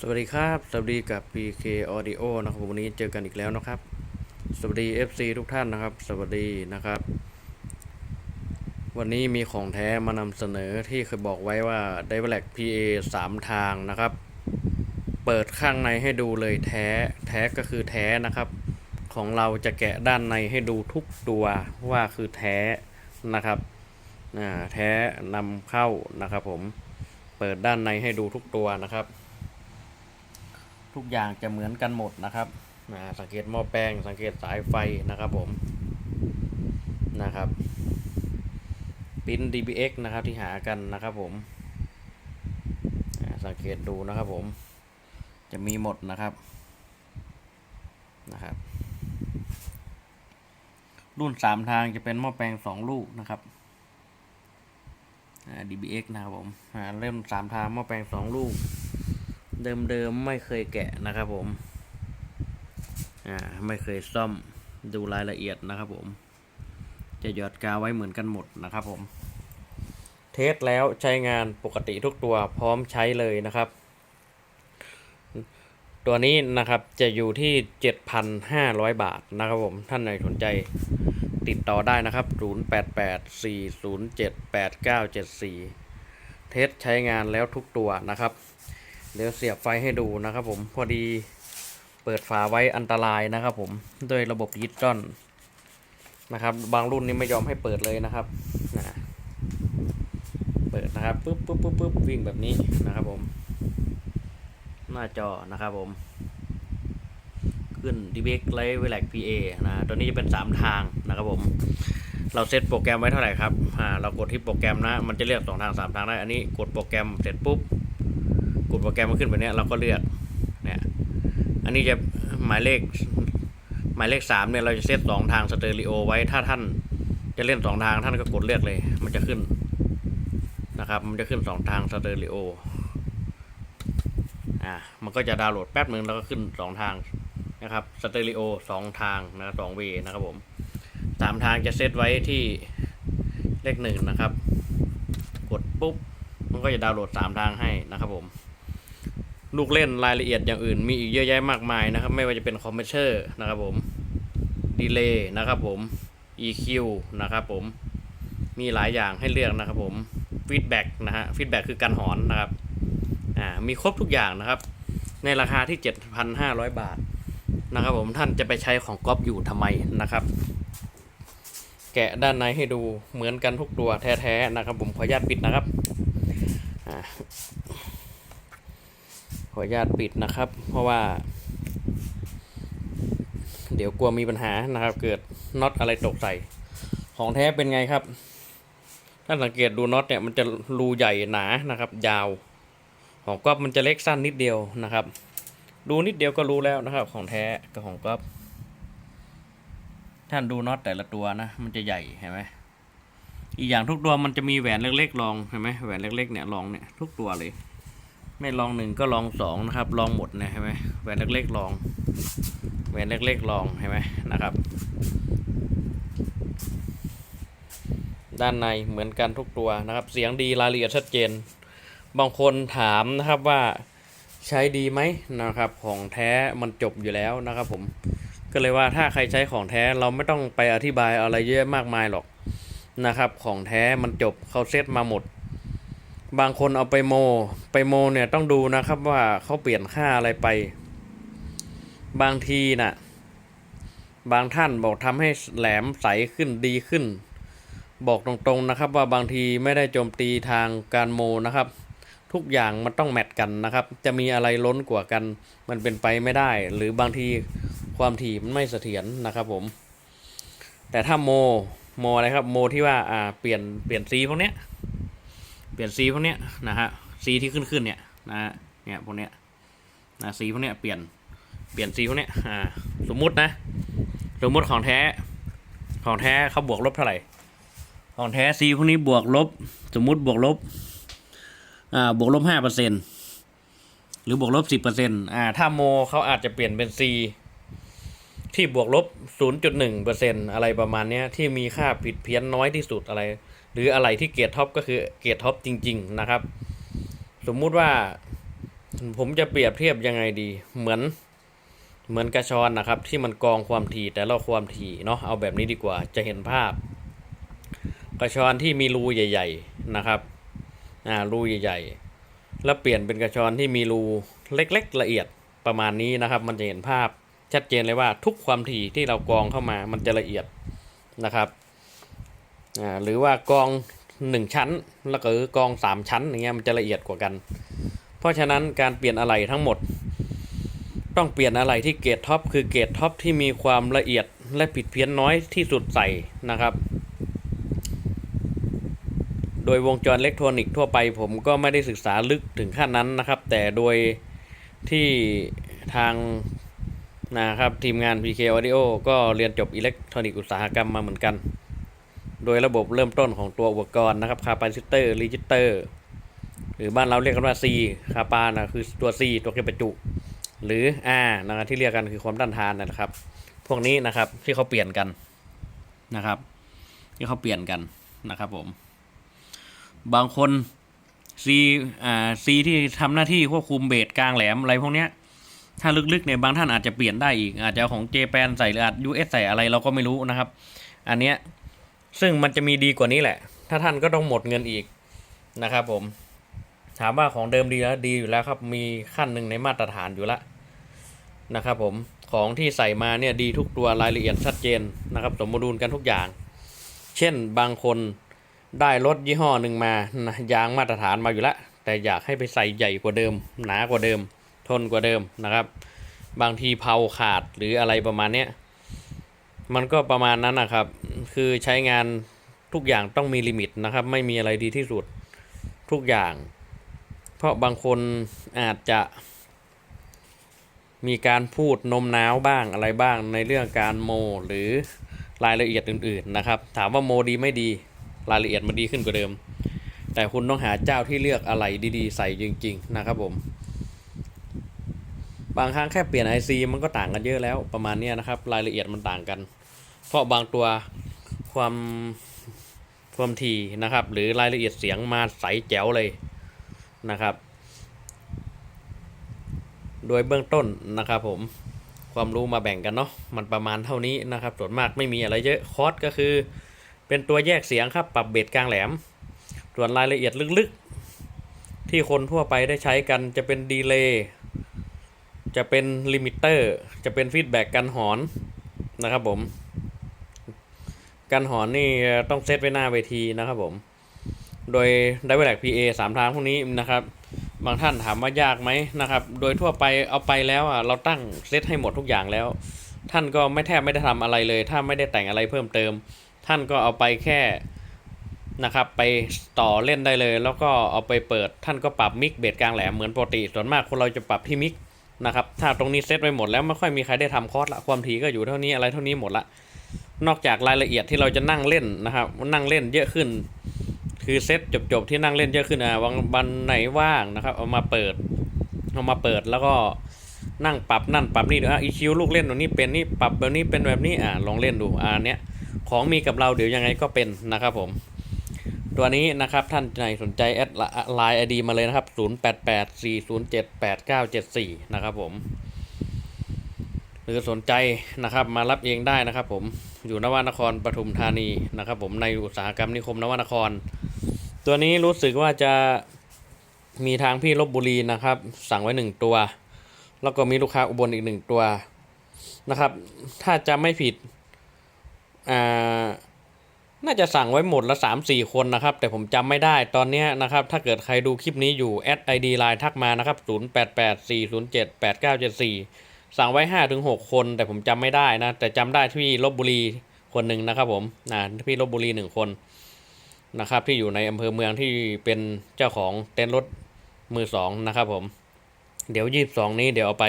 สวัสดีครับ สวัสดีกับ PK Audio นะครับวันนี้เจอกันอีกแล้วนะครับ สวัสดี FC ทุกท่านนะครับ สวัสดีนะครับ วันนี้มีของแท้มานำเสนอที่เคยบอกไว้ว่า d i v e l a c PA 3 ทางนะครับ เปิดข้างในให้ดูเลยแท้ แท้ก็คือแท้นะครับ ของเราจะแกะด้านในให้ดูทุกตัวว่าคือแท้นะครับแท้นำเข้านะครับผม เปิดด้านในให้ดูทุกตัวนะครับ ทุกอย่างจะเหมือนกันหมดนะครับนะสังเกตหม้อแปลงสังเกตสายไฟนะครับผมนะครับปิ้น DBX นะครับที่หากันนะครับผมสังเกตดูนะครับผมจะมีหมดนะครับนะครับ รุ่นสามทางจะเป็นหม้อแปลงสองลูกนะครับอ่า DBX นะครับผมเริ่มสามทางหม้อแปลงสองลูก เดิมๆไม่เคยแกะนะครับผม อ่าไม่เคยซ่อมดูรายละเอียดนะครับผม จะหยอดกาวไว้เหมือนกันหมดนะครับผม เทสแล้วใช้งานปกติทุกตัวพร้อมใช้เลยนะครับ ตัวนี้นะครับจะอยู่ที่ 7,500 บาทนะครับผม ท่านไหนสนใจติดต่อได้นะครับ 0884078974 เทสใช้งานแล้วทุกตัวนะครับ เดี๋ยวเสียบไฟให้ดูนะครับผมพอดีเปิดฝาไว้อันตรายนะครับผมด้วยระบบยิตตอนนะครับ บางรุ่นนี้ไม่ยอมให้เปิดเลยนะครับนะเปิดนะครับปุ๊บปุ๊บปุ๊บปุ๊บวิ่งแบบนี้นะครับผม หน้าจอนะครับผม ขึ้น d b x l i v e l a c PA นะตัวนี้จะเป็น 3 ทางนะครับผม เราเซตโปรแกรมไว้เท่าไหร่ครับอ่าเรากดที่โปรแกรมนะ มันจะเลือก2ทาง 3 ทางได้ อันนี้กดโปรแกรมเสร็จปุ๊บ กดโปรแกรมมาขึ้นแบบเนี้ยเราก็เลือกเนี่ยอันนี้จะหมายเลขหมายเลขสามเนี่ยเราจะเซตสองทางสเตอริโอไว้ถ้าท่านจะเล่นสองทางท่านก็กดเลือกเลย มันจะขึ้นนะครับ มันจะขึ้นสองทางสเตอริโออ่ามันก็จะดาวน์โหลดแป๊บหนึ่งแล้วก็ขึ้นสองทางนะครับสเตอริโอสองทางนะสองเวนะครับผมสามทางจะเซตไว้ที่เลขหนึ่งนะครับ กดปุ๊บ มันก็จะดาวน์โหลด3ทางให้นะครับผม ลูกเล่นรายละเอียดอย่างอื่นมีอีกเยอะแยะมากมายนะครับ ไม่ว่าจะเป็นคอมเพรสเซอร์นะครับผมดีเลย์นะครับผม EQ นะครับผมมีหลายอย่างให้เลือกนะครับผมฟีดแบ็กนะฮะฟีดแบ็กคือการหอนนะครับอ่ามีครบทุกอย่างนะครับ ในราคาที่ 7,500 บาทนะครับผมท่านจะไปใช้ของก๊อปอยู่ทำไมนะครับ แกะด้านในให้ดูเหมือนกันทุกตัวแท้ๆนะครับผมขออนุญาตปิดนะครับอ่าข ออนุญาตปิดนะครับ เพราะว่า เดี๋ยวกลัวมีปัญหานะครับ เกิดน็อตอะไรตกใส่ ของแท้เป็นไงครับ ถ้าสังเกตดูน็อตเนี่ยมันจะรูใหญ่หนานะครับ ยาว ของก๊อฟมันจะเล็กสั้นนิดเดียวนะครับ ดูนิดเดียวก็รู้แล้วนะครับ ของแท้กับของก๊อฟท่านดูน็อตแต่ละตัวนะ มันจะใหญ่เห็นไหมอีกอย่างทุกตัวมันจะมีแหวนเล็กๆรองเห็นไหมแหวนเล็กๆเนี่ยรองเนี่ยทุกตัวเลย ไม่ลองหนึ่งก็ลองสองนะครับ ลองหมดนะเห็นไหมแหวนเล็กๆลองแหวนเล็กๆลองเห็นไหมนะครับ ด้านในเหมือนกันทุกตัวนะครับ เสียงดีรายละเอียดชัดเจน บางคนถามนะครับว่าใช้ดีไหมนะครับ ของแท้มันจบอยู่แล้วนะครับผมก็เลยว่าถ้าใครใช้ของแท้เราไม่ต้องไปอธิบายอะไรเยอะมากมายหรอกนะครับ ของแท้มันจบเขาเซตมาหมด บางคนเอาไปโม ไปโมเนี่ยต้องดูนะครับว่าเขาเปลี่ยนค่าอะไรไป บางทีน่ะ บางท่านบอกทำให้แหลมใสขึ้นดีขึ้น บอกตรงๆนะครับ ว่าบางทีไม่ได้โจมตีทางการโมนะครับ ทุกอย่างมันต้องแมทกันนะครับ จะมีอะไรล้นกว่ากัน มันเป็นไปไม่ได้ หรือบางทีความถี่มันไม่เสถียรนะครับผม แต่ถ้าโมโมอะไรครับโมที่ว่าอ่าเปลี่ยนเปลี่ยนสีพวกเนี้ย เปลี่ยนสีพวกเนี้ยนะฮะสีที่ขึ้นขึ้นเนี่ยนะฮะเนี่ยพวกเนี้ยนะสีพวกเนี้ยเปลี่ยนเปลี่ยนสีพวกเนี้ยอ่าสมมุตินะ สมมุติของแท้ของแท้เขาบวกลบเท่าไหร่ของแท้สีพวกนี้บวกลบ สมมุติบวกลบอ่าบวกลบห้าเปอร์เซ็นหรือบวกลบสิบเปอร์เซ็นอ่าถ้าโมเขาอาจจะเปลี่ยนเป็น C ที่บวกลบ0.1เปอร์เซ็นอะไรประมาณเนี้ยที่มีค่าผิดเพี้ยนน้อยที่สุดอะไร หรืออะไรที่เกียรท็อปก็คือเกียรท็อปจริง ๆ นะครับ สมมุติว่าผมจะเปรียบเทียบยังไงดี เหมือนเหมือนกระชอนนะครับ ที่มันกรองความถี่แต่ละความถี่เนาะเอาแบบนี้ดีกว่าจะเห็นภาพ กระชอนที่มีรูใหญ่ ๆนะครับอ่ารูใหญ่ๆ แล้วเปลี่ยนเป็นกระชอนที่มีรูเล็กๆ ละเอียดประมาณนี้นะครับ มันจะเห็นภาพชัดเจนเลยว่าทุกความถี่ที่เรากรองเข้ามามันจะละเอียดนะครับ หรือว่ากองหนึ่งชั้น แล้วก็กองสามชั้นอย่างเงี้ยมันจะละเอียดกว่ากัน เพราะฉะนั้นการเปลี่ยนอะไหล่ทั้งหมด ต้องเปลี่ยนอะไหล่ที่เกรดท็อปคือเกรดท็อปที่มีความละเอียดและผิดเพี้ยนน้อยที่สุดใส่นะครับ โดยวงจรอิเล็กทรอนิกส์ทั่วไปผมก็ไม่ได้ศึกษาลึกถึงขั้นนั้นนะครับ แต่โดยที่ทางนะครับทีมงาน PK Audio ก็เรียนจบอิเล็กทรอนิกส์อุตสาหกรรมมาเหมือนกัน โดยระบบเริ่มต้นของตัวอุปกรณ์นะครับคาปาซิเตอร์รีจิสเตอร์หรือบ้านเราเรียกกันว่า C คาปานะคือตัว C ตัวเก็บประจุ หรือ R นะครับที่เรียกกันคือความต้านทานนะครับ พวกนี้นะครับที่เขาเปลี่ยนกันนะครับ ที่เขาเปลี่ยนกันนะครับผม บางคน C อ่า C ที่ทำหน้าที่ควบคุมเบสกลางแหลมอะไรพวกเนี้ยถ้าลึกๆเนี่ยบางท่านอาจจะเปลี่ยนได้อีก อาจจะของเจแปนใส่หรืออาจ US ใส่อะไรเราก็ไม่รู้นะครับ อันเนี้ย ซึ่งมันจะมีดีกว่านี้แหละ ถ้าท่านก็ต้องหมดเงินอีกนะครับผม ถามว่าของเดิมดีแล้วดีอยู่แล้วครับ มีขั้นหนึ่งในมาตรฐานอยู่แล้วนะครับผมของที่ใส่มาเนี่ยดีทุกตัวรายละเอียดชัดเจนนะครับ สมบูรณ์กันทุกอย่าง เช่นบางคนได้รถยี่ห้อหนึ่งมานะยางมาตรฐานมาอยู่แล้วแต่อยากให้ไปใส่ใหญ่กว่าเดิม หนากว่าเดิม ทนกว่าเดิมนะครับ บางทีเผาขาดหรืออะไรประมาณเนี้ย มันก็ประมาณนั้นนะครับ คือใช้งานทุกอย่างต้องมีลิมิตนะครับ ไม่มีอะไรดีที่สุดทุกอย่าง เพราะบางคนอาจจะมีการพูดนมน้าวบ้างอะไรบ้างในเรื่องการโม หรือรายละเอียดอื่นๆนะครับ ถามว่าโมดีไม่ดีรายละเอียดมันดีขึ้นกว่าเดิม แต่คุณต้องหาเจ้าที่เลือกอะไรดีๆ ใส่จริง ๆ นะครับผม บางครั้งแค่เปลี่ยน IC มันก็ต่างกันเยอะแล้วประมาณนี้นะครับ รายละเอียดมันต่างกัน เพราะบางตัวความความถี่นะครับ หรือรายละเอียดเสียงมาใสแจ๋วเลยนะครับ โดยเบื้องต้นนะครับผมความรู้มาแบ่งกันเนาะมันประมาณเท่านี้นะครับส่วนมากไม่มีอะไรเยอะคอร์สก็คือ เป็นตัวแยกเสียงครับปรับเบสกลางแหลม ส่วนรายละเอียดลึกๆ ที่คนทั่วไปได้ใช้กันจะเป็นดีเลย์จะเป็นลิมิเตอร์จะเป็นฟีดแบ็กกันหอนนะครับผม กันหอนนี่ต้องเซตไว้หน้าเวทีนะครับผม โดยได้เวลา PA สามทางพวกนี้นะครับ บางท่านถามว่ายากไหมนะครับ โดยทั่วไปเอาไปแล้วอะเราตั้งเซตให้หมดทุกอย่างแล้ว ท่านก็ไม่แทบไม่ได้ทำอะไรเลย ถ้าไม่ได้แต่งอะไรเพิ่มเติม ท่านก็เอาไปแค่นะครับไปต่อเล่นได้เลย แล้วก็เอาไปเปิดท่านก็ปรับมิกเบสกลางแหลมเหมือนปกติส่วนมากคนเราจะปรับที่มิกนะครับถ้าตรงนี้เซตไว้หมดแล้วไม่ค่อยมีใครได้ทำคอร์สละความถี่ก็อยู่เท่านี้อะไรเท่านี้หมดละ นอกจากรายละเอียดที่เราจะนั่งเล่นนะครับนั่งเล่นเยอะขึ้น คือเซตจบๆที่นั่งเล่นเยอะขึ้นอะวันวันไหนว่างนะครับ เอามาเปิด เอามาเปิดแล้วก็นั่งปรับนั่นปรับนี่ดูอะอีคิวลูกเล่นตรงนี้เป็นนี่ปรับแบบนี้เป็นแบบนี้อะลองเล่นดูอ่าเนี้ยของมีกับเราเดี๋ยวยังไงก็เป็นนะครับผม ตัวนี้นะครับท่านไหนสนใจแอดไลน์ไอดีมาเลยนะครับ 0884078974 นะครับผม หรือสนใจนะครับมารับเองได้นะครับผม อยู่นวนครปทุมธานีนะครับผมในอุตสาหกรรมนิคมนวนคร ตัวนี้รู้สึกว่าจะมีทางพี่ลบบุรีนะครับ สั่งไว้หนึ่งตัว แล้วก็มีลูกค้าอุบลอีกหนึ่งตัวนะครับ ถ้าจะไม่ผิดอ่าน่าจะสั่งไว้หมดละสามสี่คนนะครับ แต่ผมจำไม่ได้ตอนนี้นะครับ ถ้าเกิดใครดูคลิปนี้อยู่แอดไอดีไลน์ทักมานะครับศูนย์แปดแปด สั่งไว้ห้าถึงหกคนแต่ผมจำไม่ได้นะ แต่จำได้ที่ลบบุรีคนหนึ่งนะครับผมนะพี่ลบบุรีหนึ่งคนนะครับ ที่อยู่ในอำเภอเมืองที่เป็นเจ้าของเต็นท์รถมือสองนะครับผมเดี๋ยวยี่สิบสองนี้เดี๋ยวเอาไป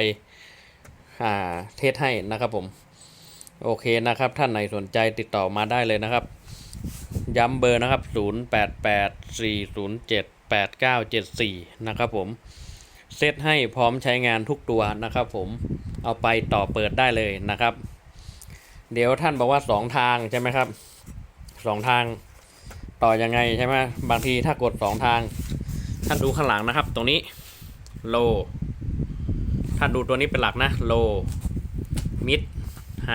าเทสให้นะครับผม โอเคนะครับ ท่านไหนสนใจติดต่อมาได้เลยนะครับ ย้ำเบอร์นะครับ 0 8 8 4 0 7 8 9 7 4 นะครับผม เซตให้พร้อมใช้งานทุกตัวนะครับ ผมเอาไปต่อเปิดได้เลยนะครับ เดี๋ยวท่านบอกว่าสองทางใช่ไหมครับสองทางต่อยังไงใช่ไหมบางทีถ้ากดสองทาง ท่านดูข้างหลังนะครับ ตรงนี้โลถ้านดูตัวนี้เป็นหลักนะโลมิดไฮ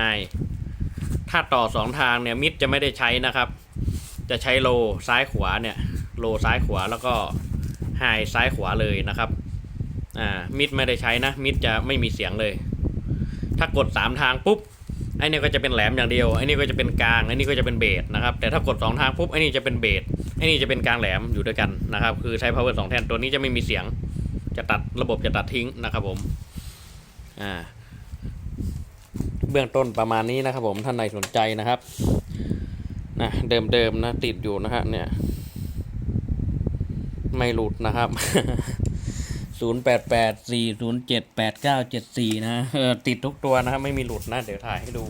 ถ้าต่อสองทางเนี่ยมิดจะไม่ได้ใช้นะครับ จะใช้โลซ้ายขวาเนี่ยโลซ้ายขวาแล้วก็ไฮซ้ายขวาเลยนะครับ อ่ามิดไม่ได้ใช้นะ มิดจะไม่มีเสียงเลย ถ้ากดสามทางปุ๊บไอ้นี่ก็จะเป็นแหลมอย่างเดียวไอ้นี่ก็จะเป็นกลางไอ้นี่ก็จะเป็นเบสนะครับแต่ถ้ากดสองทางปุ๊บไอ้นี่จะเป็นเบสไอ้นี่จะเป็นกลางแหลมอยู่ด้วยกันนะครับคือใช้ power สองแท่นตัวนี้จะไม่มีเสียง จะตัดระบบจะตัดทิ้งนะครับผมอ่าเบื้องต้นประมาณนี้นะครับผมท่านใดสนใจนะครับนะเดิมๆนะติดอยู่นะฮะเนี่ย ไม่หลุดนะครับ ศูนย์แปดแปดสี่ศูนย์เจ็ดแปดเก้าเจ็ดสี่นะเออติดทุกตัวนะครับไม่มีหลุดนะ เดี๋ยวถ่ายให้ดู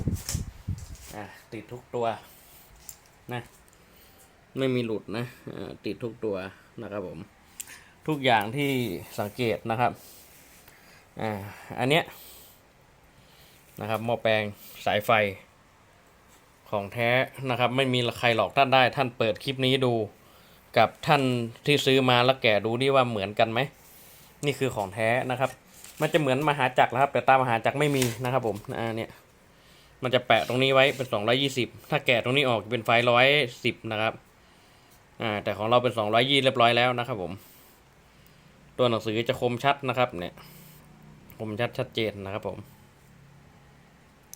อะติดทุกตัวนะไม่มีหลุดนะเออติดทุกตัวนะครับผม ทุกอย่างที่สังเกตนะครับอ่าอันเนี้ยนะครับหม้อแปลงสายไฟของแท้นะครับ ไม่มีใครหลอกท่านได้ ท่านเปิดคลิปนี้ดู กับท่านที่ซื้อมาแล้วแกะดูดิว่าเหมือนกันไหม นี่คือของแท้นะครับ มันจะเหมือนมหาจักรนะครับ แต่ตามมหาจักรไม่มีนะครับผมอ่าเนี่ยมันจะแปะตรงนี้ไว้เป็นสองร้อยี่สิบถ้าแกะตรงนี้ออกจะเป็นไฟร้อยสิบนะครับอ่าแต่ของเราเป็นสองร้อยี่เรียบร้อยแล้วนะครับผม ตัวหนังสือจะคมชัดนะครับ เนี่ยคมชัดชัดเจนนะครับผม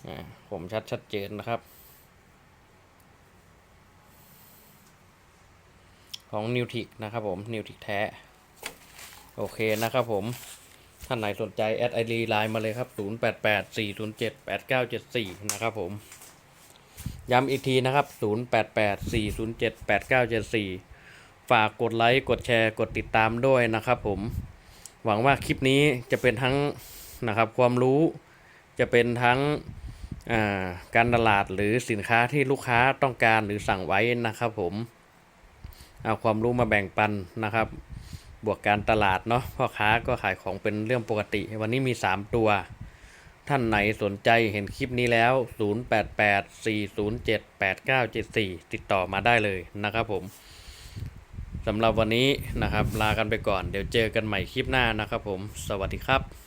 อ่าคมชัดชัดเจนนะครับ ของนิวทิกนะครับผมนิวทิกแท้ โอเคนะครับผม ท่านไหนสนใจแอดไอรีไลน์มาเลยครับ 0 8 8 4 0 7 8 9 7 4 นะครับผม ย้ำอีกทีนะครับ 0 8 8 4 0 7 8 9 7 4 ฝากกดไลค์ กดแชร์ กดติดตามด้วยนะครับผม หวังว่าคลิปนี้จะเป็นทั้งนะครับความรู้จะเป็นทั้งาการตลาดหรือสินค้าที่ลูกค้าต้องการหรือสั่งไว้นะครับผม เอาความรู้มาแบ่งปันนะครับ บวกการตลาดเนาะพ่อค้าก็ขายของเป็นเรื่องปกติ วันนี้มี 3 ตัว ท่านไหนสนใจเห็นคลิปนี้แล้ว 0884078974 ติดต่อมาได้เลยนะครับผมสำหรับวันนี้นะครับ ลากันไปก่อน เดี๋ยวเจอกันใหม่คลิปหน้านะครับผม สวัสดีครับ